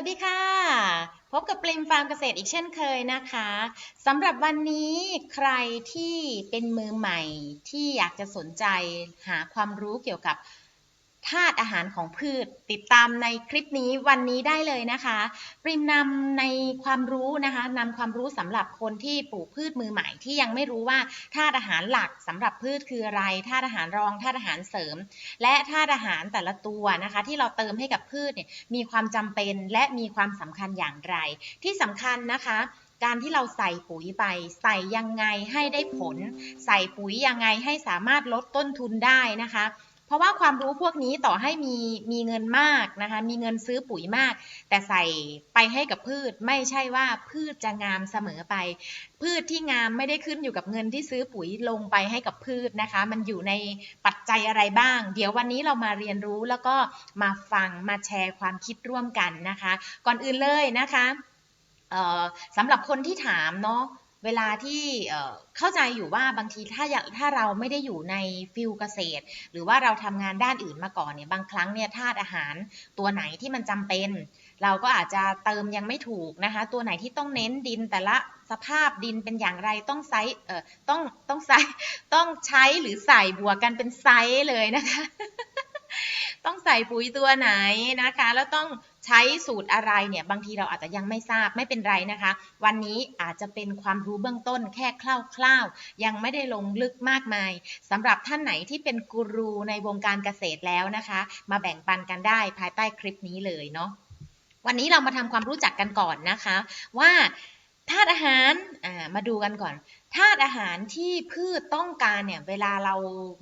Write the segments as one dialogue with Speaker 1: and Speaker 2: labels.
Speaker 1: สวัสดีค่ะ พบกับปริมฟาร์มเกษตรอีกเช่นเคยนะคะสำหรับวันนี้ใครที่เป็นมือใหม่ที่อยากจะสนใจหาความรู้เกี่ยวกับ ธาตุอาหารของพืช ติดตามในคลิปนี้วันนี้ได้เลยนะคะปริมนำในความรู้นะคะนำความรู้สำหรับคนที่ปลูกพืชมือใหม่ที่ยังไม่รู้ว่าธาตุอาหารหลักสำหรับพืชคืออะไรธาตุอาหารรองธาตุอาหารเสริม และธาตุอาหารแต่ละตัวนะคะ ที่เราเติมให้กับพืชเนี่ยมีความจำเป็นและมีความสำคัญอย่างไร ที่สำคัญนะคะการที่เราใส่ปุ๋ยไป ใส่ยังไงให้ได้ผล ใส่ปุ๋ยยังไงให้สามารถลดต้นทุนได้นะคะ เพราะว่าความรู้พวกนี้ต่อให้มีมีเงินมากนะคะ มีเงินซื้อปุ๋ยมาก แต่ใส่ไปให้กับพืชไม่ใช่ว่าพืชจะงามเสมอไป พืชที่งามไม่ได้ขึ้นอยู่กับเงินที่ซื้อปุ๋ยลงไปให้กับพืชนะคะ มันอยู่ในปัจจัยอะไรบ้าง เดี๋ยววันนี้เรามาเรียนรู้แล้วก็มาฟังมาแชร์ความคิดร่วมกันนะคะ ก่อนอื่นเลยนะคะสำหรับคนที่ถามเนาะ เวลาที่เข้าใจอยู่ว่าบางทีถ้าอยากถ้าเราไม่ได้อยู่ในฟิลเกษตร หรือว่าเราทำงานด้านอื่นมาก่อนเนี่ยบางครั้งเนี่ยธาตุอาหารตัวไหนที่มันจำเป็น เราก็อาจจะเติมยังไม่ถูกนะคะ ตัวไหนที่ต้องเน้นดินแต่ละสภาพดินเป็นอย่างไรต้องไซส์เอ่อต้องต้องไซส์ต้องใช้หรือใส่บวกกันเป็นไซส์เลยนะคะ ต้องใส่ปุ๋ยตัวไหนนะคะ แล้วต้อง ใช้สูตรอะไรเนี่ยบางทีเราอาจจะยังไม่ทราบไม่เป็นไรนะคะ วันนี้อาจจะเป็นความรู้เบื้องต้นแค่คร่าวๆ ยังไม่ได้ลงลึกมากมายสำหรับท่านไหนที่เป็นกูรูในวงการเกษตรแล้วนะคะ มาแบ่งปันกันได้ภายใต้คลิปนี้เลยเนาะวันนี้เรามาทำความรู้จักกันก่อนนะคะ ว่าธาตุอาหารมาดูกันก่อนธาตุอาหารที่พืชต้องการเนี่ยเวลาเรา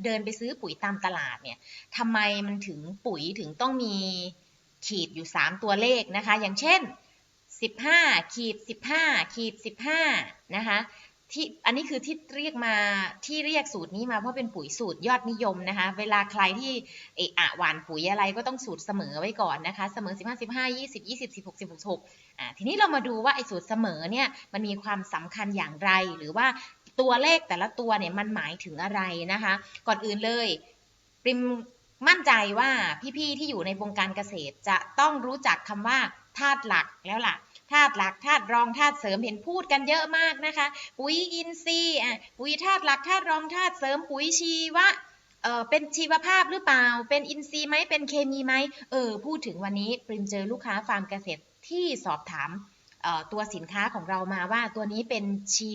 Speaker 1: เดินไปซื้อปุ๋ยตามตลาดเนี่ยทำไมมันถึงปุ๋ยถึงต้องมี ขีดอยู่ 3 ตัวเลขนะคะ อย่างเช่น 15 ขีด 15 ขีด 15 นะคะที่อันนี้คือที่เรียกมาที่เรียกสูตรนี้มาเพราะเป็นปุ๋ยสูตรยอดนิยมนะคะ เวลาใครที่เอะอะหวานปุ๋ยอะไรก็ต้องสูตรเสมอไว้ก่อนนะคะ เสมอ 15 15 20 20 16 16 6อ่าทีนี้เรามาดูว่าไอ้สูตรเสมอเนี่ยมันมีความสำคัญอย่างไร หรือว่าตัวเลขแต่ละตัวเนี่ยมันหมายถึงอะไรนะคะ ก่อนอื่นเลยปริม มั่นใจว่าพี่ๆที่อยู่ในวงการเกษตรจะต้องรู้จักคำว่าธาตุหลักแล้วล่ะธาตุหลักธาตุรองธาตุเสริมเห็นพูดกันเยอะมากนะคะ ปุ๋ยอินทรีย์ปุ๋ยธาตุหลักธาตุรองธาตุเสริมปุ๋ยชีวะเออเป็นชีวภาพหรือเปล่า เป็นอินทรีย์ไหมเป็นเคมีไหมเออพูดถึงวันนี้ปริมเจอลูกค้าฟาร์มเกษตรที่สอบถาม ตัวสินค้าของเรามาว่าตัวนี้เป็นชี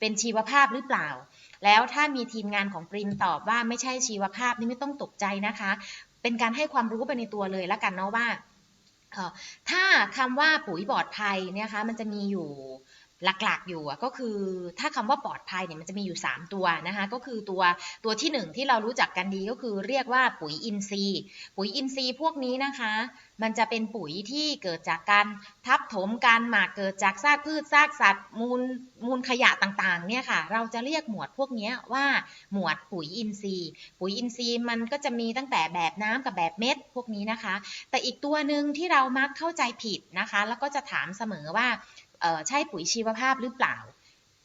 Speaker 1: เป็นชีวภาพหรือเปล่า แล้วถ้ามีทีมงานของปริมตอบว่าไม่ใช่ชีวภาพนี่ไม่ต้องตกใจนะคะ เป็นการให้ความรู้ไปในตัวเลยละกันเนาะว่าถ้าคำว่าปุ๋ยปลอดภัยเนี่ยคะมันจะมีอยู่ หลักๆอยู่ก็คือถ้าคำว่าปลอดภัยเนี่ยมันจะมีอยู่ 3 ตัวนะคะก็คือตัวตัวที่ 1 ที่เรารู้จักกันดีก็คือเรียกว่าปุ๋ยอินทรีย์ ปุ๋ยอินทรีย์พวกนี้นะคะ มันจะเป็นปุ๋ยที่เกิดจากการทับถมการหมักเกิดจากซากพืชซากสัตว์มูลมูลขยะต่างๆเนี่ยค่ะเราจะเรียกหมวดพวกนี้ว่าหมวดปุ๋ยอินทรีย์ ปุ๋ยอินทรีย์มันก็จะมีตั้งแต่แบบน้ำกับแบบเม็ดพวกนี้นะคะ แต่อีกตัวหนึ่งที่เรามักเข้าใจผิดนะคะ แล้วก็จะถามเสมอว่า ใช่ปุ๋ยชีวภาพหรือเปล่า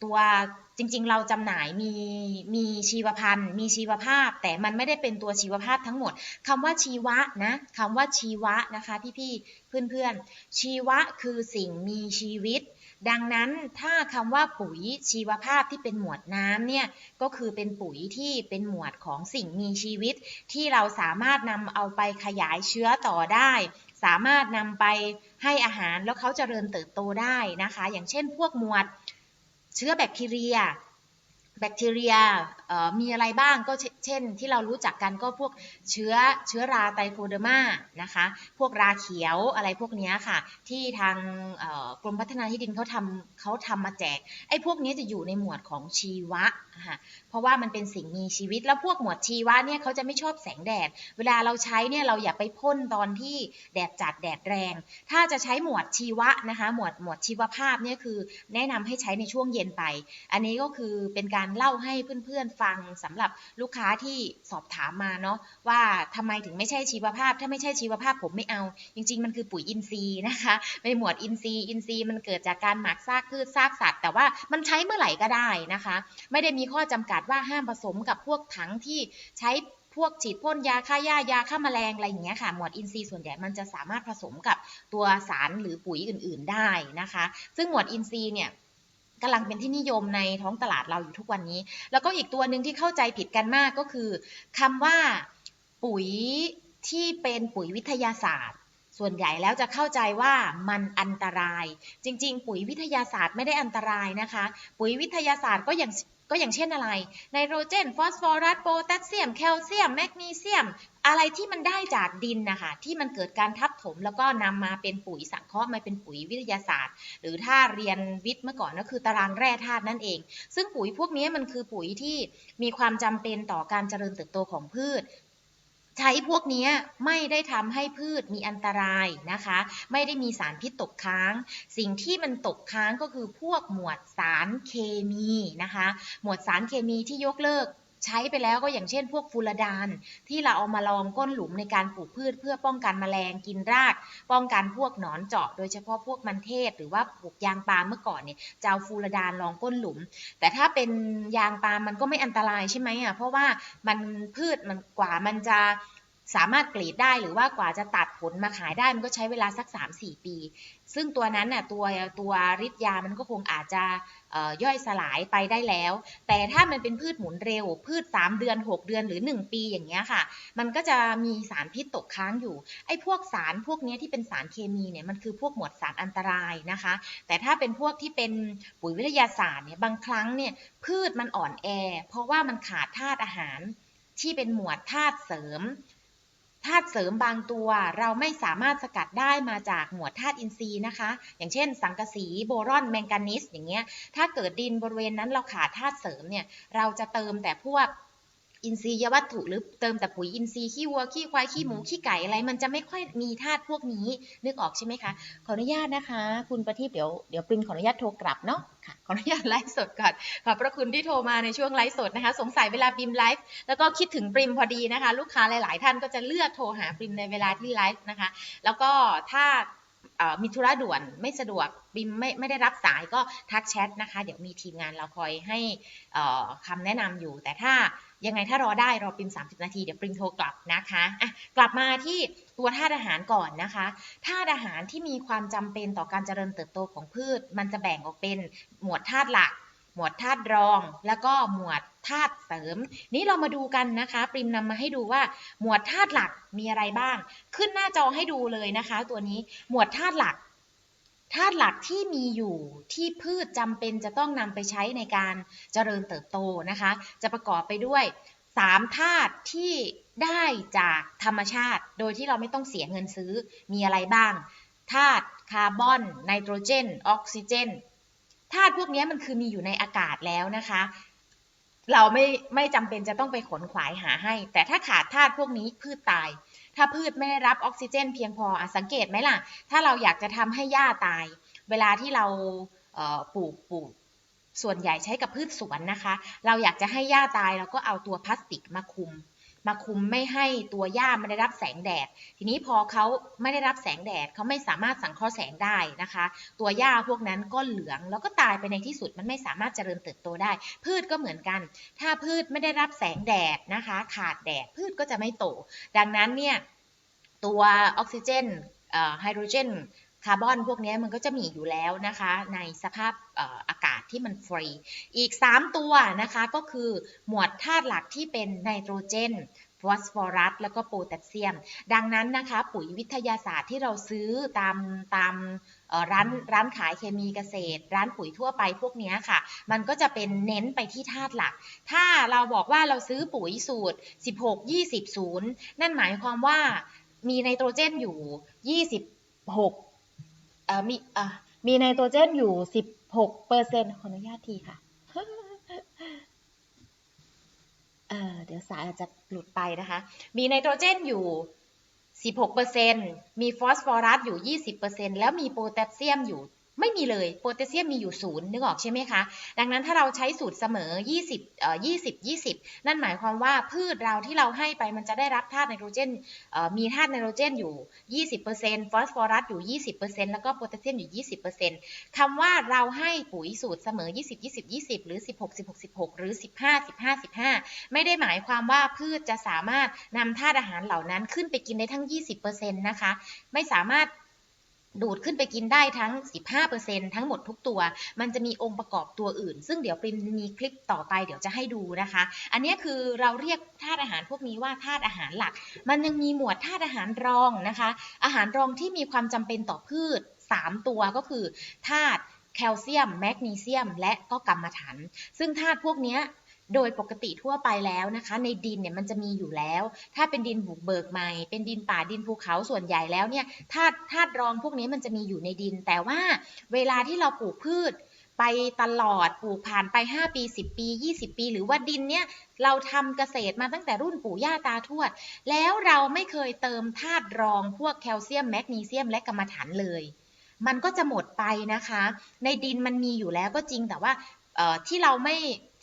Speaker 1: ตัวจริงๆ เราจำหน่ายมีมีชีวพันธุ์มีชีวภาพ แต่มันไม่ได้เป็นตัวชีวภาพทั้งหมดคำว่าชีวะนะคำว่าชีวะนะคะพี่ๆเพื่อนๆ ชีวะคือสิ่งมีชีวิต ดังนั้นถ้าคำว่าปุ๋ยชีวภาพที่เป็นหมวดน้ำเนี่ยก็คือเป็นปุ๋ยที่เป็นหมวดของสิ่งมีชีวิต ที่เราสามารถนำเอาไปขยายเชื้อต่อได้ สามารถนำไปให้อาหารแล้วเขาจเจริญเติบโตได้นะคะ อย่างเช่นพวกหมวดเชื้อแบคทีเรีย แบคทีเรียมีอะไรบ้างก็เช่นที่เรารู้จักกันก็พวกเชื้อเชื้อราไตโคเดอร์มานะคะ พวกราเขียวอะไรพวกนี้ค่ะ ที่ทางกรมพัฒนาที่ดินเขาทำเขาทำมาแจกไอ้พวกนี้จะอยู่ในหมวดของชีวะค่ะเพราะว่ามันเป็นสิ่งมีชีวิตแล้วพวกหมวดชีวะเนี่ยเขาจะไม่ชอบแสงแดด เวลาเราใช้เนี่ยเราอย่าไปพ่นตอนที่แดดจัดแดดแรง ถ้าจะใช้หมวดชีวะนะคะหมวดหมวดชีวภาพเนี่ยคือแนะนำให้ใช้ในช่วงเย็นไป อันนี้ก็คือเป็นการเล่าให้เพื่อนๆฟังสำหรับลูกค้าที่สอบถามมาเนาะว่าทำไมถึงไม่ใช่ชีวภาพ ถ้าไม่ใช่ชีวภาพผมไม่เอา จริง ๆ มันคือปุ๋ยอินทรีย์นะคะในหมวดอินทรีย์อินทรีย์มันเกิดจากการหมักซากพืชซากสัตว์ แต่ว่ามันใช้เมื่อไหร่ก็ได้นะคะ ไม่ได้มีข้อจำกัดว่าห้ามผสมกับพวกถังที่ใช้พพวกฉีดพ่นยาฆ่าหญ้ายาฆ่าแมลงอะไรอย่างเงี้ยค่ะ หมวดอินทรีย์ส่วนใหญ่มันจะสามารถผสมกับตัวสารหรือปุ๋ยอื่น ๆ ได้นะคะ ซึ่งหมวดอินทรีย์เนี่ย กำลังเป็นที่นิยมในท้องตลาดเราอยู่ทุกวันนี้ แล้วก็อีกตัวหนึ่งที่เข้าใจผิดกันมากก็คือคำว่าปุ๋ยที่เป็นปุ๋ยวิทยาศาสตร์ ส่วนใหญ่แล้วจะเข้าใจว่ามันอันตราย จริง ๆ ปุ๋ยวิทยาศาสตร์ไม่ได้อันตรายนะคะ ปุ๋ยวิทยาศาสตร์ก็อย่าง ก็อย่างเช่นอะไร ไนโตรเจน ฟอสฟอรัส โพแทสเซียม แคลเซียม แมกนีเซียม อะไรที่มันได้จากดินนะคะ ที่มันเกิดการทับถมแล้วก็นำมาเป็นปุ๋ยสังเคราะห์มาเป็นปุ๋ยวิทยาศาสตร์ หรือถ้าเรียนวิทย์เมื่อก่อนก็คือตารางแร่ธาตุนั่นเอง ซึ่งปุ๋ยพวกนี้มันคือปุ๋ยที่มีความจำเป็นต่อการเจริญเติบโตของพืช ใช้พวกนี้ไม่ได้ทำให้พืชมีอันตรายนะคะ ไม่ได้มีสารพิษตกค้าง สิ่งที่มันตกค้างก็คือพวกหมวดสารเคมีนะคะ หมวดสารเคมีที่ยกเลิก ใช้ไปแล้วก็อย่างเช่น พวกฟูรดาน ที่เราเอามาลองก้นหลุมในการปลูกพืช เพื่อป้องกันแมลงกินราก ป้องกันพวกหนอนเจาะ โดยเฉพาะพวกมันเทศ หรือว่าปลูกยางปาล์มเมื่อก่อนเนี่ยจะเอาฟูรดานลองก้นหลุม แต่ถ้าเป็นยางปาล์มมันก็ไม่อันตรายใช่ไหมอะเพราะว่ามันพืชมันกว่ามันจะสามารถกรีดได้หรือว่ากว่าจะตัดผลมาขายได้มันก็ใช้เวลาสัก 3-4 ปี ซึ่งตัวนั้นน่ะตัวตัวฤทธิ์ยามันก็คงอาจจะ ย่อยสลายไปได้แล้ว แต่ถ้ามันเป็นพืชหมุนเร็ว พืช 3 เดือน 6 เดือนหรือ 1 ปีอย่างเงี้ยค่ะ มันก็จะมีสารพิษตกค้างอยู่ ไอ้พวกสารพวกนี้ที่เป็นสารเคมีเนี่ยมันคือพวกหมวดสารอันตรายนะคะ แต่ถ้าเป็นพวกที่เป็นปุ๋ยวิทยาศาสตร์เนี่ยบางครั้งเนี่ยพืชมันอ่อนแอ เพราะว่ามันขาดธาตุอาหารที่เป็นหมวดธาตุเสริม ธาตุเสริมบางตัวเราไม่สามารถสกัดได้มาจากหมวดธาตุอินทรีย์นะคะ อย่างเช่น สังกะสีโบรอนแมงกานิสอย่างเงี้ยถ้าเกิดดินบริเวณนั้นเราขาดธาตุเสริมเนี่ยเราจะเติมแต่พวก อินทรียวัตถุหรือเติมแต่ปุ๋ยอินทรีย์ขี้วัวขี้ควายขี้หมูขี้ไก่อะไร มันจะไม่ค่อยมีธาตุพวกนี้นึกออกใช่ไหมคะขออนุญาตนะคะ คุณประทีปเดี๋ยวเดี๋ยวปริมขออนุญาตโทรกลับเนาะค่ะขออนุญาตไลฟ์สดก่อนขอบพระคุณที่โทรมาในช่วงไลฟ์สดนะคะ สงสัยเวลาปริมไลฟ์แล้วก็คิดถึงปริมพอดีนะคะ ลูกค้าหลาย ๆ ท่านก็จะเลือกโทรหาปริมในเวลาที่ไลฟ์นะคะ แล้วก็ถ้ามีธุระด่วนไม่สะดวกบิมไม่ไม่ได้รับสายก็ทักแชทนะคะ เดี๋ยวมีทีมงานเราคอยให้คำแนะนำอยู่ แต่ถ้า ยังไงถ้ารอได้รอปริม 30 นาที เดี๋ยวปริมโทรกลับนะคะอะกลับมาที่ตัวธาตุอาหารก่อนนะคะธาตุอาหารที่มีความจำเป็นต่อการเจริญเติบโตของพืช มันจะแบ่งออกเป็นหมวดธาตุหลัก หมวดธาตุรอง แล้วก็หมวดธาตุเสริม นี้เรามาดูกันนะคะ ปริมนำมาให้ดูว่าหมวดธาตุหลักมีอะไรบ้าง ขึ้นหน้าจอให้ดูเลยนะคะ ตัวนี้หมวดธาตุหลัก ธาตุหลักที่มีอยู่ที่พืชจำเป็นจะต้องนำไปใช้ในการเจริญเติบโตนะคะ จะประกอบไปด้วย3ธาตุที่ได้จากธรรมชาติ โดยที่เราไม่ต้องเสียเงินซื้อมีอะไรบ้างธาตุคาร์บอนไนโตรเจน ออกซิเจนธาตุพวกนี้มันคือมีอยู่ในอากาศแล้วนะคะ เราไม่ไม่จำเป็นจะต้องไปขนขวายหาให้ แต่ถ้าขาดธาตุพวกนี้พืชตาย ถ้าพืชไม่ได้รับออกซิเจน เพียงพออสังเกตไหมล่ะ ถ้าเราอยากจะทำให้หญ้าตาย เวลาที่เราเปลูกปลูกส่วนใหญ่ใช้กับพืชสวนนะคะ เราอยากจะให้หญ้าตายเราก็เอาตัวพลาสติกมาคุม มาคุมไม่ให้ตัวหญ้าไม่ได้รับแสงแดด ทีนี้พอเขาไม่ได้รับแสงแดดเขาไม่สามารถสังเคราะห์แสงได้นะคะ ตัวหญ้าพวกนั้นก็เหลืองแล้วก็ตายไปในที่สุดมันไม่สามารถเจริญเติบโตได้ พืชก็เหมือนกัน ถ้าพืชไม่ได้รับแสงแดดนะคะ ขาดแดดพืชก็จะไม่โต ดังนั้นเนี่ยตัวออกซิเจนไฮโดรเจน คาร์บอนพวกนี้มันก็จะมีอยู่แล้วนะคะในสภาพออากาศที่มันฟรี อีก 3 ตัวนะคะก็คือหมวดธาตุหลักที่เป็นไนโตรเจนฟอสฟอรัสแล้วก็โพแทสเซียม ดังนั้นนะคะปุ๋ยวิทยาศาสตร์ที่เราซื้อตามตามร้านร้านขายเคมีเกษตร ร้านปุ๋ยทั่วไปพวกนี้ค่ะ มันก็จะเป็นเน้นไปที่ธาตุหลัก ถ้าเราบอกว่าเราซื้อปุ๋ยสูตร 16 20 0 นั่นหมายความว่ามีไนโตรเจนอยู่ 26 มีอะมีไนโตรเจนอยู่ 16เปอร์เซ็นต์ขออนุญาตทีค่ะ เออเดี๋ยวสายอาจจะหลุดไปนะคะ มีไนโตรเจนอยู่ 16เปอร์เซ็นต์มีฟอสฟอรัสอยู่ 20เปอร์เซ็นต์แล้วมีโพแทสเซียมอยู่ ไม่มีเลยโพแทสเซียมมีอยู่ศูนย์นึกออกใช่ไหมคะ ดังนั้นถ้าเราใช้สูตรเสมอ 20เอ่อ20 20 นั่นหมายความว่าพืชเราที่เราให้ไปมันจะได้รับธาตุไนโตรเจนเอ่อมีธาตุไนโตรเจนอยู่ 20%ฟอสฟอรัสอยู่ 20%แล้วก็โพแทสเซียมอยู่ 20%คำว่าเราให้ปุ๋ยสูตรเสมอ 20 20 20 หรือ 16 16 16 หรือ 15 15 15 ไม่ได้หมายความว่าพืชจะสามารถนำธาตุอาหารเหล่านั้นขึ้นไปกินได้ทั้ง 20%นะคะ ไม่สามารถ ดูดขึ้นไปกินได้ทั้ง 15%ทั้งหมดทุกตัว มันจะมีองค์ประกอบตัวอื่น ซึ่งเดี๋ยวปริมมีคลิปต่อไปเดี๋ยวจะให้ดูนะคะ อันนี้คือเราเรียกธาตุอาหารพวกนี้ว่าธาตุอาหารหลัก มันยังมีหมวดธาตุอาหารรองนะคะ อาหารรองที่มีความจำเป็นต่อพืช 3 ตัวก็คือธาตุแคลเซียม แมกนีเซียม และก็กรรมฐาน ซึ่งธาตุพวกเนี้ย โดยปกติทั่วไปแล้วนะคะ ในดินเนี่ยมันจะมีอยู่แล้ว ถ้าเป็นดินบุกเบิกใหม่ เป็นดินป่าดินภูเขาส่วนใหญ่แล้วเนี่ยธาตุธาตุรองพวกนี้มันจะมีอยู่ในดิน แต่ว่าเวลาที่เราปลูกพืชไปตลอดปลูกผ่านไป 5 ปี 10 ปี 20 ปี หรือว่าดินเนี่ยเราทำเกษตรมาตั้งแต่รุ่นปู่ย่าตาทวด แล้วเราไม่เคยเติมธาตุรองพวกแคลเซียมแมกนีเซียมและกรรมฐานเลย มันก็จะหมดไปนะคะ ในดินมันมีอยู่แล้วก็จริงแต่ว่าที่เราไม่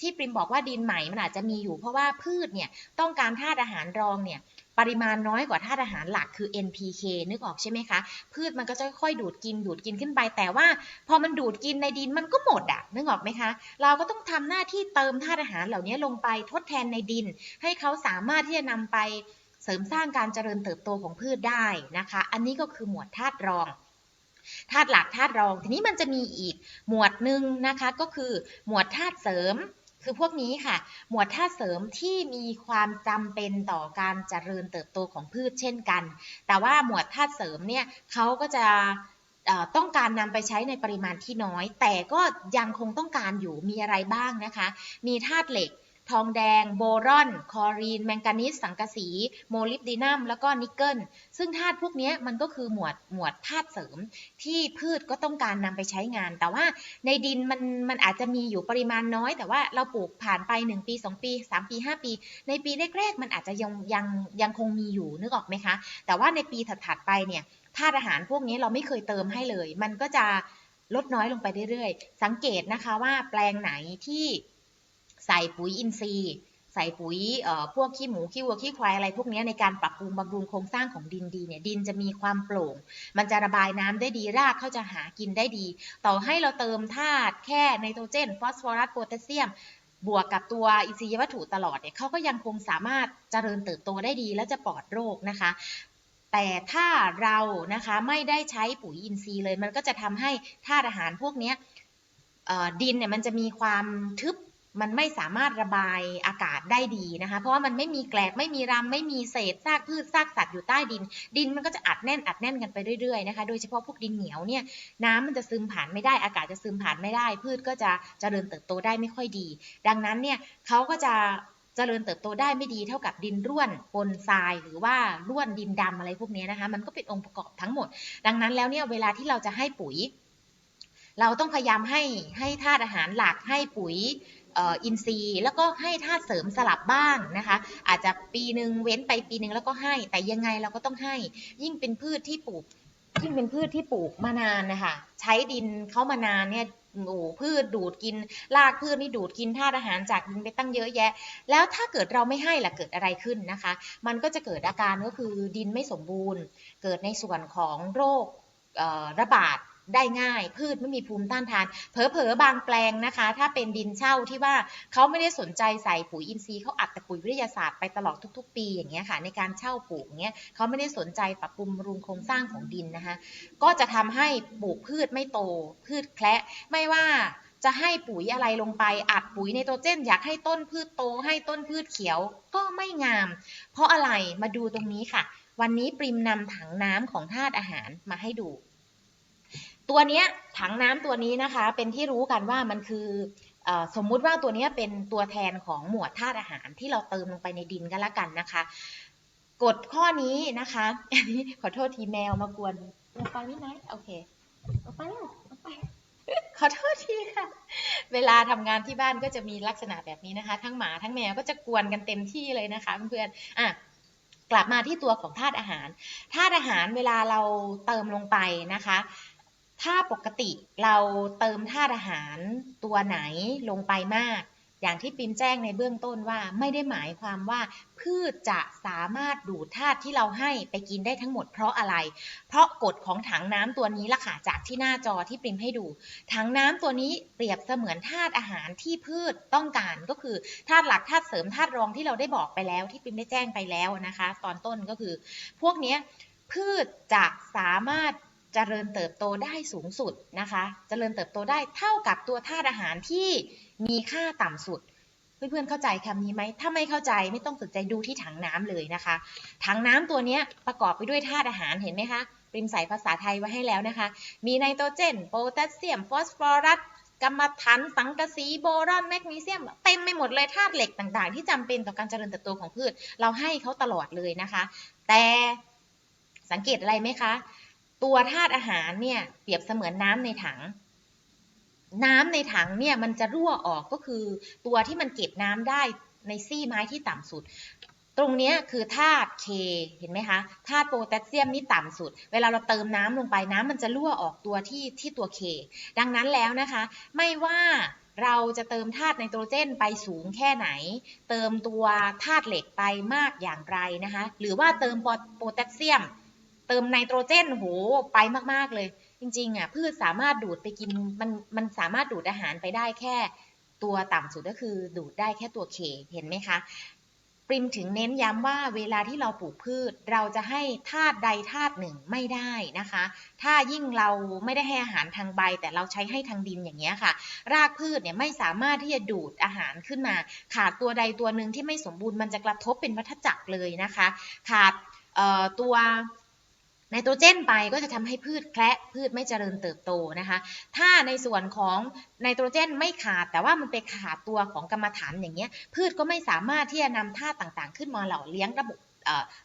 Speaker 1: ที่ปริมบอกว่าดินใหม่มันอาจจะมีอยู่เพราะว่าพืชเนี่ยต้องการธาตุอาหารรองเนี่ยปริมาณน้อยกว่าธาตุอาหารหลักคือ NPK นึกออกใช่ไหมคะ พืชมันก็จะค่อยดูดกินดูดกินขึ้นไป แต่ว่าพอมันดูดกินในดินมันก็หมดอะนึกออกไหมคะ เราก็ต้องทำหน้าที่เติมธาตุอาหารเหล่านี้ลงไปทดแทนในดิน ให้เขาสามารถที่จะนำไปเสริมสร้างการเจริญเติบโตของพืชได้นะคะ อันนี้ก็คือหมวดธาตุรองธาตุหลักธาตุรอง ทีนี้มันจะมีอีกหมวดหนึ่งนะคะ ก็คือหมวดธาตุเสริม คือพวกนี้ค่ะ หมวดธาตุเสริมที่มีความจำเป็นต่อการเจริญเติบโตของพืชเช่นกัน แต่ว่าหมวดธาตุเสริมเนี่ยเขาก็จะต้องการนำไปใช้ในปริมาณที่น้อย แต่ก็ยังคงต้องการอยู่มีอะไรบ้างนะคะ มีธาตุเหล็ก ทองแดง โบรอน คอรีน แมงกานีสสังกะสี โมลิบดีนัม แล้วก็นิกเกิล ซึ่งธาตุพวกนี้มันก็คือหมวดหมวดธาตุเสริม ที่พืชก็ต้องการนำไปใช้งาน แต่ว่าในดินมันมันอาจจะมีอยู่ปริมาณน้อย แต่ว่าเราปลูกผ่านไป 1 ปี 2 ปี 3 ปี 5 ปี ในปีแรกๆมันอาจจะยังยังยังคงมีอยู่นึกออกไหมคะ แต่ว่าในปีถัดๆไปเนี่ยธาตุอาหารพวกนี้เราไม่เคยเติมให้เลย มันก็จะลดน้อยลงไปเรื่อยๆ สังเกตนะคะว่าแปลงไหนที่ ใส่ปุ๋ยอินทรีย์ ใส่ปุ๋ยพวกขี้หมูขี้วัวขี้ควายอะไร พวกนี้ในการปรับปรุงบำรุงโครงสร้างของดินดีเนี่ยดินจะมีความโปร่ง มันจะระบายน้ำได้ดีรากเขาจะหากินได้ดี ต่อให้เราเติมธาตุแค่ไนโตรเจน ฟอสฟอรัสโพแทสเซียมบวกกับตัวอินทรีย์วัตถุตลอดเนี่ยเขาก็ยังคงสามารถเจริญเติบโตได้ดีและจะปลอดโรคนะคะ แต่ถ้าเรานะคะไม่ได้ใช้ปุ๋ยอินทรีย์เลย มันก็จะทำให้ธาตุอาหารพวกนี้ดินเนี่ยมันจะมีความทึบ มันไม่สามารถระบายอากาศได้ดีนะคะ เพราะว่ามันไม่มีแกลบไม่มีรำไม่มีเศษซากพืชซากสัตว์อยู่ใต้ดิน ดินมันก็จะอัดแน่นอัดแน่นกันไปเรื่อยๆนะคะ โดยเฉพาะพวกดินเหนียวเนี่ยน้ำมันจะซึมผ่านไม่ได้อากาศจะซึมผ่านไม่ได้ พืชก็จะเจริญเติบโตได้ไม่ค่อยดี ดังนั้นเนี่ยเขาก็จะเจริญเติบโตได้ไม่ดีเท่ากับดินร่วนปนทรายหรือว่าร่วนดินดำอะไรพวกนี้นะคะมันก็เป็นองค์ประกอบทั้งหมด ดังนั้นแล้วเนี่ยเวลาที่เราจะให้ปุ๋ย เราต้องพยายามให้ให้ธาตุอาหารหลักให้ปุ๋ย อินทรีย์ แล้วก็ให้ธาตุเสริมสลับบ้างนะคะ อาจจะปีหนึ่งเว้นไปปีหนึ่งแล้วก็ให้ แต่ยังไงเราก็ต้องให้ ยิ่งเป็นพืชที่ปลูกยิ่งเป็นพืชที่ปลูกมานานนะคะใช้ดินเขามานานเนี่ยโอ้พืชดูดกินรากพืชนี่ดูดกินธาตุอาหารจากดินไปตั้งเยอะแยะ แล้วถ้าเกิดเราไม่ให้ล่ะเกิดอะไรขึ้นนะคะ มันก็จะเกิดอาการก็คือดินไม่สมบูรณ์ เกิดในส่วนของโรคระบาด ได้ง่าย พืชไม่มีภูมิต้านทาน เผลอๆ บางแปลงนะคะ ถ้าเป็นดินเช่าที่ว่าเขาไม่ได้สนใจใส่ปุ๋ยอินทรีย์เขาอัดแต่ปุ๋ยวิทยาศาสตร์ไปตลอดทุก ๆ ปีอย่างเงี้ยค่ะในการเช่าปลูกเงี้ยเขาไม่ได้สนใจปรับปรุงรุงโครงสร้างของดินนะคะ ก็จะทำให้ปลูกพืชไม่โต พืชแคละไม่ว่าจะให้ปุ๋ยอะไรลงไปอัดปุ๋ยไนโตรเจน อยากให้ต้นพืชโตให้ต้นพืชเขียวก็ไม่งาม เพราะอะไรมาดูตรงนี้ค่ะ วันนี้ปริมนำถังน้ำของธาตุอาหารมาให้ดู ตัวเนี้ยถังน้ำตัวนี้นะคะ เป็นที่รู้กันว่ามันคืออสมมุติว่าตัวเนี้ยเป็นตัวแทนของหมวดธาตุอาหารที่เราเติมลงไปในดินกันละกันนะคะ กฎข้อนี้นะคะอันนี้ขอโทษทีแมวมากวนลงไปไม่ไหมโอเคลงไปแล้วลงไปขอโทษทีค่ะ เวลาทำงานที่บ้านก็จะมีลักษณะแบบนี้นะคะ ทั้งหมาทั้งแมวก็จะกวนกันเต็มที่เลยนะคะเพื่อนๆอะกลับมาที่ตัวของธาตุอาหารธาตุอาหารเวลาเราเติมลงไปนะคะ ถ้าปกติเราเติมธาตุอาหารตัวไหนลงไปมาก อย่างที่ปิมแจ้งในเบื้องต้นว่าไม่ได้หมายความว่า พืชจะสามารถดูดธาตุที่เราให้ไปกินได้ทั้งหมดเพราะอะไร เพราะกฎของถังน้ำตัวนี้ล่ะค่ะจากที่หน้าจอที่ปิมให้ดู ถังน้ำตัวนี้เปรียบเสมือนธาตุอาหารที่พืชต้องการก็คือธาตุหลักธาตุเสริมธาตุรองที่เราได้บอกไปแล้ว ที่ปิมได้แจ้งไปแล้วนะคะ ตอนต้นก็คือ พวกนี้พืชจะสามารถ จริญเติบโตได้สูงสุดนะคะจะเจริญเติบโตได้เท่ากับตัวธาตุอาหารที่มีค่าต่ำสุด เพื่อนๆเข้าใจคำนี้ไหม ถ้าไม่เข้าใจไม่ต้องสนใจดูที่ถังน้ำเลยนะคะ ถังน้ำตัวนี้ประกอบไปด้วยธาตุอาหารเห็นไหมคะปริมใส่ภาษาไทยไว้ให้แล้วนะคะ มีไนโตรเจน โพแทสเซียม ฟอสฟอรัสกัมมันถัน สังกะสี โบรอน แมกนีเซียม เต็มไปหมดเลยธาตุเหล็กต่างๆ ที่จำเป็นต่อการเจริญเติบโตของพืช เราให้เขาตลอดเลยนะคะ แต่สังเกตอะไรไหมคะ ตัวธาตุอาหารเนี่ยเปรียบเสมือนน้ำในถัง น้ำในถังเนี่ยมันจะรั่วออกก็คือตัวที่มันเก็บน้ำได้ในซี่ไม้ที่ต่ำสุด ตรงนี้คือธาตุเคเห็นไหมคะธาตุโพแทสเซียมนี่ต่ำสุด เวลาเราเติมน้ำลงไปน้ำมันจะรั่วออกตัวที่ที่ตัวเคดังนั้นแล้วนะคะ ไม่ว่าเราจะเติมธาตุไนโตรเจนไปสูงแค่ไหน เติมตัวธาตุเหล็กไปมากอย่างไรนะคะ หรือว่าเติมโพแทสเซียม เติมไนโตรเจนโหไปมากๆเลย จริงๆอะพืชสามารถดูดไปกินมันมันสามารถดูดอาหารไปได้แค่ตัวต่ำสุดก็คือดูดได้แค่ตัวเคเห็นไหมคะปริมถึงเน้นย้ำว่าเวลาที่เราปลูกพืช เราจะให้ธาตุใดธาตุหนึ่งไม่ได้นะคะ ถ้ายิ่งเราไม่ได้ให้อาหารทางใบ แต่เราใช้ให้ทางดินอย่างเงี้ยค่ะ รากพืชเนี่ยไม่สามารถที่จะดูดอาหารขึ้นมา ขาดตัวใดตัวหนึ่งที่ไม่สมบูรณ์มันจะกระทบเป็นวัฏจักรเลยนะคะ ขาดตัว ไนโตรเจนไปก็จะทำให้พืชแคระพืชไม่เจริญเติบโตนะคะ ถ้าในส่วนของไนโตรเจนไม่ขาดแต่ว่ามันไปขาดตัวของกรรมฐานอย่างเงี้ย พืชก็ไม่สามารถที่จะนำธาตุต่างๆ ขึ้นมาหล่อเลี้ยงระบบ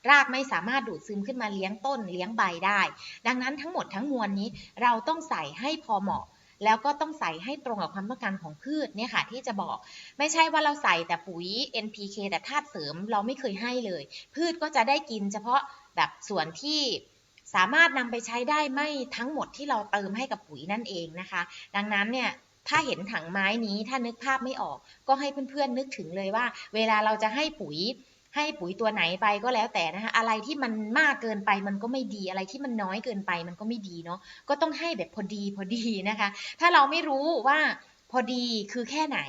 Speaker 1: รากไม่สามารถดูดซึมขึ้นมาเลี้ยงต้นเลี้ยงใบได้ ดังนั้นทั้งหมดทั้งมวลนี้เราต้องใส่ให้พอเหมาะ แล้วก็ต้องใส่ให้ตรงกับความต้องการของพืชเนี่ยค่ะที่จะบอก ไม่ใช่ว่าเราใส่แต่ปุ๋ย NPK แต่ธาตุเสริมเราไม่เคยให้เลย พืชก็จะได้กินเฉพาะแบบส่วนที่ สามารถนำไปใช้ได้ไม่ทั้งหมดที่เราเติมให้กับปุ๋ยนั่นเองนะคะ ดังนั้นเนี่ยถ้าเห็นถังไม้นี้ถ้านึกภาพไม่ออก ก็ให้เพื่อนๆนึกถึงเลยว่า เวลาเราจะให้ปุ๋ยให้ปุ๋ยตัวไหนไปก็แล้วแต่นะคะอะไรที่มันมากเกินไปมันก็ไม่ดีอะไรที่มันน้อยเกินไปมันก็ไม่ดีเนาะก็ต้องให้แบบพอดีพอดีนะคะ ถ้าเราไม่รู้ว่าพอดีคือแค่ไหน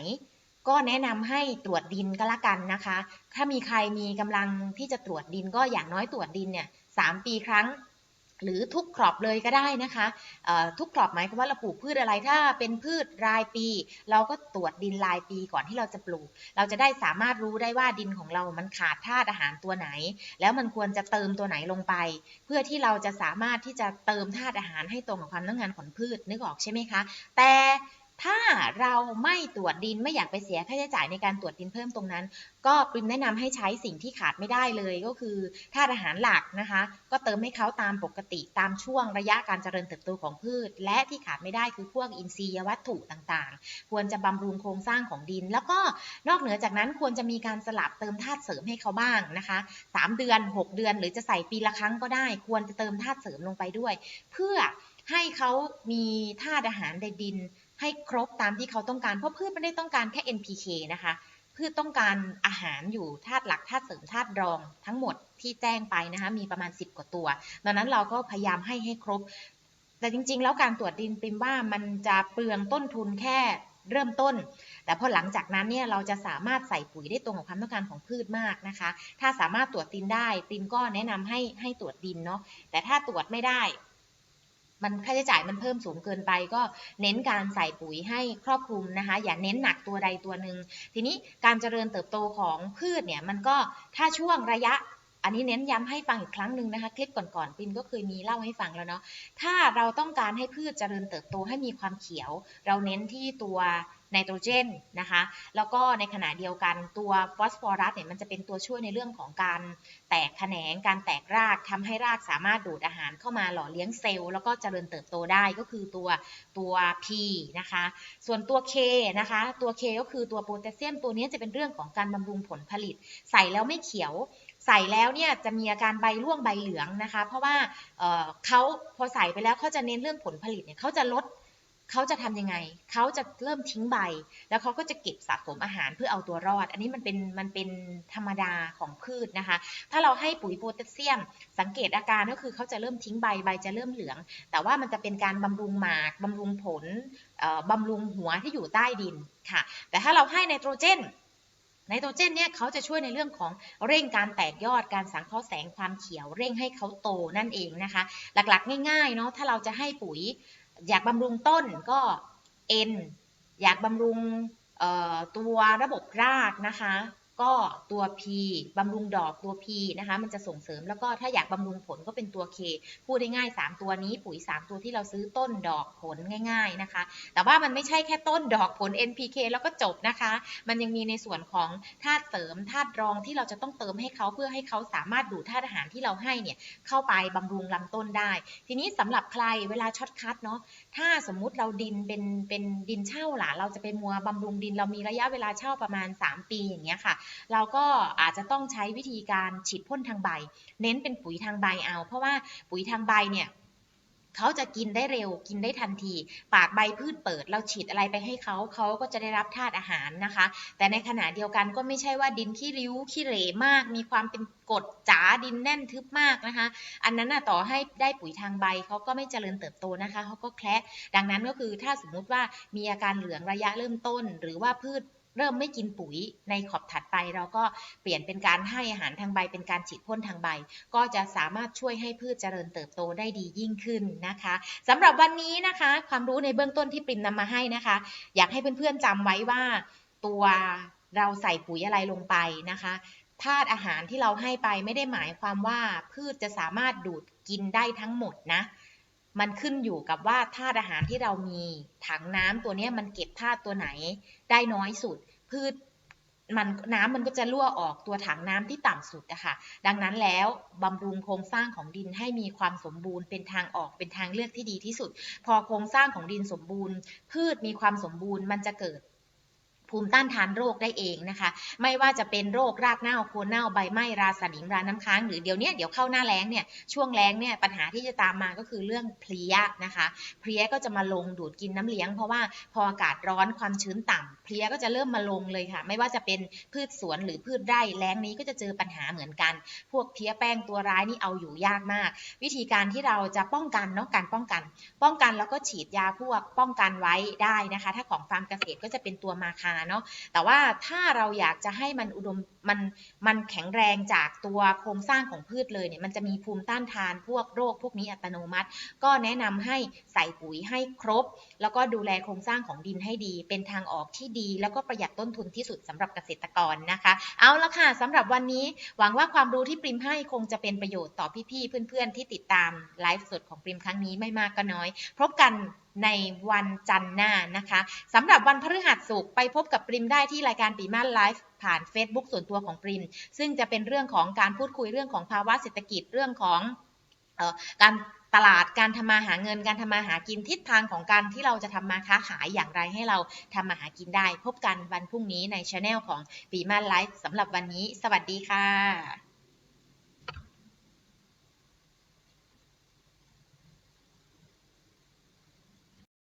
Speaker 1: ก็แนะนำให้ตรวจดินก็แล้วกันนะคะ ถ้ามีใครมีกำลังที่จะตรวจดินก็อย่างน้อยตรวจดินเนี่ยสามปีครั้ง หรือทุกครอบเลยก็ได้นะคะทุกครอบหมายความว่าเราปลูกพืชอะไรถ้าเป็นพืชรายปี เราก็ตรวจดินรายปีก่อนที่เราจะปลูก เราจะได้สามารถรู้ได้ว่าดินของเรามันขาดธาตุอาหารตัวไหน แล้วมันควรจะเติมตัวไหนลงไป เพื่อที่เราจะสามารถที่จะเติมธาตุอาหารให้ตรงกับความต้องการของพืชนึกออกใช่ไหมคะ แต่ ถ้าเราไม่ตรวจดินไม่อยากไปเสียค่าใช้จ่ายในการตรวจดินเพิ่มตรงนั้น ก็ปริมแนะนำให้ใช้สิ่งที่ขาดไม่ได้เลยก็คือธาตุอาหารหลักนะคะ ก็เติมให้เขาตามปกติตามช่วงระยะการเจริญเติบโตของพืช และที่ขาดไม่ได้คือพวกอินทรีย์วัตถุต่างๆ ควรจะบำรุงโครงสร้างของดิน แล้วก็นอกเหนือจากนั้นควรจะมีการสลับเติมธาตุเสริมให้เขาบ้างนะคะ 3 เดือน 6 เดือน หรือจะใส่ปีละครั้งก็ได้ ควรจะเติมธาตุเสริมลงไปด้วย เพื่อให้เขามีธาตุอาหารในดิน ให้ครบตามที่เขาต้องการ เพราะพืชไม่ได้ต้องการแค่ NPK นะคะ พืชต้องการอาหารอยู่ธาตุหลักธาตุเสริมธาตุรอง ทั้งหมดที่แจ้งไปนะคะ มีประมาณ 10 กว่าตัว ดังนั้นเราก็พยายามให้ให้ครบ แต่จริง ๆ แล้วการตรวจดินปริมว่ามันจะเปลืองต้นทุนแค่เริ่มต้น แต่พอหลังจากนั้นเนี่ยเราจะสามารถใส่ปุ๋ยได้ตรงกับความต้องการของพืชมากนะคะ ถ้าสามารถตรวจดินได้ปริมก็แนะนำให้ให้ตรวจดินเนาะ แต่ถ้าตรวจไม่ได้ มันค่าใช้จ่ายมันเพิ่มสูงเกินไป ก็เน้นการใส่ปุ๋ยให้ครอบคลุมนะคะ อย่าเน้นหนักตัวใดตัวหนึ่งทีนี้การเจริญเติบโตของพืชเนี่ยมันก็ถ้าช่วงระยะอันนี้เน้นย้ำให้ฟังอีกครั้งหนึ่งนะคะคลิปก่อนๆปิมก็เคยมีเล่าให้ฟังแล้วเนาะถ้าเราต้องการให้พืชเจริญเติบโตให้มีความเขียว เราเน้นที่ตัว ไนโตรเจนนะคะ แล้วก็ในขณะเดียวกันตัวฟอสฟอรัสเนี่ยมันจะเป็นตัวช่วยในเรื่องของการแตกแขนง การแตกรากทำให้รากสามารถดูดอาหารเข้ามาหล่อเลี้ยงเซลล์แล้วก็เจริญเติบโตได้ก็คือตัวตัว P นะคะ ส่วนตัว K นะคะ ตัว K ก็คือตัวโพแทสเซียมตัวนี้จะเป็นเรื่องของการบำรุงผลผลิต ใส่แล้วไม่เขียวใส่แล้วเนี่ยจะมีอาการใบร่วงใบเหลืองนะคะ เพราะว่าเเขาพอใส่ไปแล้วเขาจะเน้นเรื่องผลผลิตเนี่ยเขาจะลด เขาจะทำยังไง เขาจะเริ่มทิ้งใบ แล้วเขาก็จะเก็บสะสมอาหารเพื่อเอาตัวรอด อันนี้มันเป็นมันเป็นธรรมดาของพืชนะคะ ถ้าเราให้ปุ๋ยโพแทสเซียม สังเกตอาการก็คือเขาจะเริ่มทิ้งใบใบจะเริ่มเหลือง แต่ว่ามันจะเป็นการบำรุงหมากบำรุงผลเอ่อบำรุงหัวที่อยู่ใต้ดินค่ะ แต่ถ้าเราให้ไนโตรเจนไนโตรเจนเนี่ยเขาจะช่วยในเรื่องของเร่งการแตกยอดการสังเคราะห์แสงความเขียว เร่งให้เขาโตนั่นเองนะคะ หลักๆ ง่ายๆเนาะถ้าเราจะให้ปุ๋ย อยากบำรุงต้นก็ N อยากบำรุงตัวระบบรากนะคะ ก็ตัว P บำรุงดอกตัว P นะคะ มันจะส่งเสริมแล้วก็ถ้าอยากบำรุงผลก็เป็นตัว K พูดได้ง่าย 3 ตัวนี้ปุ๋ย 3 ตัวที่เราซื้อต้นดอกผลง่าย ๆนะคะ แต่ว่ามันไม่ใช่แค่ต้นดอกผล NPK แล้วก็จบนะคะ มันยังมีในส่วนของธาตุเสริมธาตุรองที่เราจะต้องเติมให้เขาเพื่อให้เขาสามารถดูดธาตุอาหารที่เราให้เนี่ยเข้าไปบำรุงลำต้นได้ ทีนี้สำหรับใครเวลาช็อตคัทเนาะถ้าสมมุติเราดินเป็นเป็นดินเช่าล่ะ เราจะไปมัวบำรุงดิน เรามีระยะเวลาเช่าประมาณ 3 ปีอย่างเงี้ยค่ะ เราก็อาจจะต้องใช้วิธีการฉีดพ่นทางใบ เน้นเป็นปุ๋ยทางใบเอา เพราะว่าปุ๋ยทางใบเนี่ย เขาจะกินได้เร็วกินได้ทันที ปากใบพืชเปิด เราฉีดอะไรไปให้เขาเขาก็จะได้รับธาตุอาหารนะคะ แต่ในขณะเดียวกันก็ไม่ใช่ว่าดินขี้ริ้วขี้เหร่มาก มีความเป็นกรดจ๋าดินแน่นทึบมากนะคะ อันนั้นน่ะต่อให้ได้ปุ๋ยทางใบเขาก็ไม่เจริญเติบโตนะคะเขาก็แคละดังนั้นก็คือถ้าสมมุติว่ามีอาการเหลืองระยะเริ่มต้น หรือว่าพืช เริ่มไม่กินปุ๋ยในขอบถัดไป เราก็เปลี่ยนเป็นการให้อาหารทางใบเป็นการฉีดพ่นทางใบ ก็จะสามารถช่วยให้พืชเจริญเติบโตได้ดียิ่งขึ้นนะคะสำหรับวันนี้นะคะ ความรู้ในเบื้องต้นที่ปริมนำมาให้นะคะ อยากให้เพื่อนๆจำไว้ว่า ตัวเราใส่ปุ๋ยอะไรลงไปนะคะธาตุอาหารที่เราให้ไปไม่ได้หมายความว่าพืชจะสามารถดูดกินได้ทั้งหมดนะ มันขึ้นอยู่กับว่าธาตุอาหารที่เรามีถังน้ำตัวเนี้ยมันเก็บธาตุตัวไหนได้น้อยสุด พืชมันน้ำมันก็จะรั่วออกตัวถังน้ำที่ต่ำสุดอะค่ะ ดังนั้นแล้วบำรุงโครงสร้างของดินให้มีความสมบูรณ์เป็นทางออกเป็นทางเลือกที่ดีที่สุด พอโครงสร้างของดินสมบูรณ์ พืชมีความสมบูรณ์มันจะเกิด ภูมิต้านทานโรคได้เองนะคะ ไม่ว่าจะเป็นโรครากเน่าโคนเน่าใบไหม้ราสนิมราน้ำค้างหรือเดี๋ยวเนี้ยเดี๋ยวเข้าหน้าแล้งเนี่ยช่วงแล้งเนี่ยปัญหาที่จะตามมาก็คือเรื่องเพลี้ยนะคะเพลี้ยก็จะมาลงดูดกินน้ำเลี้ยง เพราะว่าพออากาศร้อนความชื้นต่ำเพลี้ยก็จะเริ่มมาลงเลยค่ะ ไม่ว่าจะเป็นพืชสวนหรือพืชไร่แล้งนี้ก็จะเจอปัญหาเหมือนกัน พวกเพลี้ยแป้งตัวร้ายนี่เอาอยู่ยากมาก วิธีการที่เราจะป้องกันเนาะการป้องกัน ป้องกันแล้วก็ฉีดยาพวกป้องกันไว้ได้นะคะ ถ้าของฟาร์มเกษตรก็จะเป็นตัวมาคาเนาะแต่ว่าถ้าเราอยากจะให้มันอุดมมันมันแข็งแรงจากตัวโครงสร้างของพืชเลยเนี่ยมันจะมีภูมิต้านทานพวกโรคพวกนี้อัตโนมัติ ก็แนะนำให้ใส่ปุ๋ยให้ครบ แล้วก็ดูแลโครงสร้างของดินให้ดี เป็นทางออกที่ดี แล้วก็ประหยัดต้นทุนที่สุดสำหรับเกษตรกรนะคะ เอาละค่ะสำหรับวันนี้หวังว่าความรู้ที่ปริมให้คงจะเป็นประโยชน์ต่อพี่ๆเพื่อนๆที่ติดตามไลฟ์สดของปริมครั้งนี้ไม่มากก็น้อย พบกัน ในวันจันทร์หน้านะคะสำหรับวันพฤหัสสุกไปพบกับปริมได้ที่รายการปีมาไลฟ์ผ่าน Facebook ส่วนตัวของปริม ซึ่งจะเป็นเรื่องของการพูดคุยเรื่องของภาวะเศรษฐกิจเรื่องของออการตลาดการทำมาหาเงินการทำมาหากินทิศทางของการที่เราจะทำมาค้าขายอย่างไรให้เราทำมาหากินได้ พบกันวันพรุ่งนี้ในช anel ของปีมาไลฟ์สำหรับวันนี้ สวัสดีค่ะ